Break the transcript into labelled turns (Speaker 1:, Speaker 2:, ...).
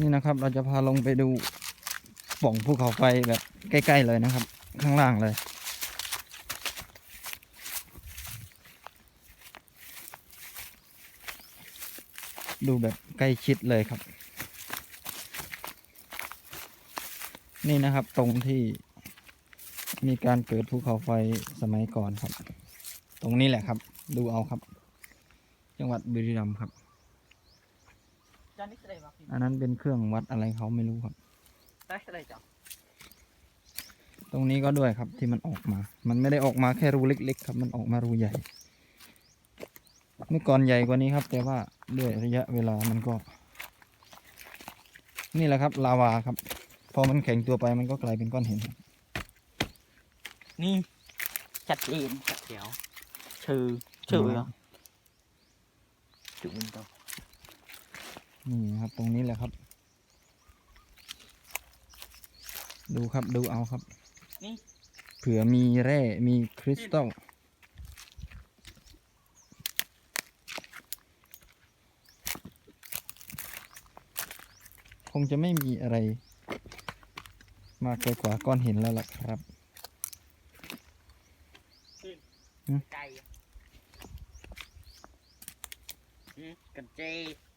Speaker 1: นี่นะครับ เราจะพาลงไปดูป่องภูเขาไฟแบบใกล้ๆเลยนะครับ ข้างล่างเลย ดูแบบใกล้ชิดเลยครับ นี่นะครับตรงที่มีการเกิดภูเขาไฟสมัยก่อนครับ ตรงนี้แหละครับ ดูเอาครับ จังหวัดบุรีรัมย์ครับ
Speaker 2: จานนี้อะไรวะพี่
Speaker 1: อันนั้นเป็นเครื่องวัดอะไรเขาไม่รู้ครับ
Speaker 2: ได้อะไรจ้ะ
Speaker 1: ตรงนี้ก็ด้วยครับที่มันออกมา มันไม่ได้ออกมาแค่รูเล็ก ๆ ครับ มันออกมารูใหญ่ เมื่อก่อนใหญ่กว่านี้ครับ แต่ว่าด้วยระยะเวลามันก็ นี่แหละครับ ลาวาครับ พอมันแข็งตัวไปมันก็กลายเป็นก้อนหินครับ
Speaker 2: นี่ชัดเจนชัดเดียวชื่อชื่อเหรอจุดมันต่อ
Speaker 1: นี่ครับตรงนี้แหละครับ ดูครับดูเอาครับ
Speaker 2: นี่
Speaker 1: เผื่อมีแร่มีคริสตัลคงจะไม่มีอะไร มากไปกว่าก้อนหินแล้วล่ะครับ
Speaker 2: ไก่อืมกันเจหลบ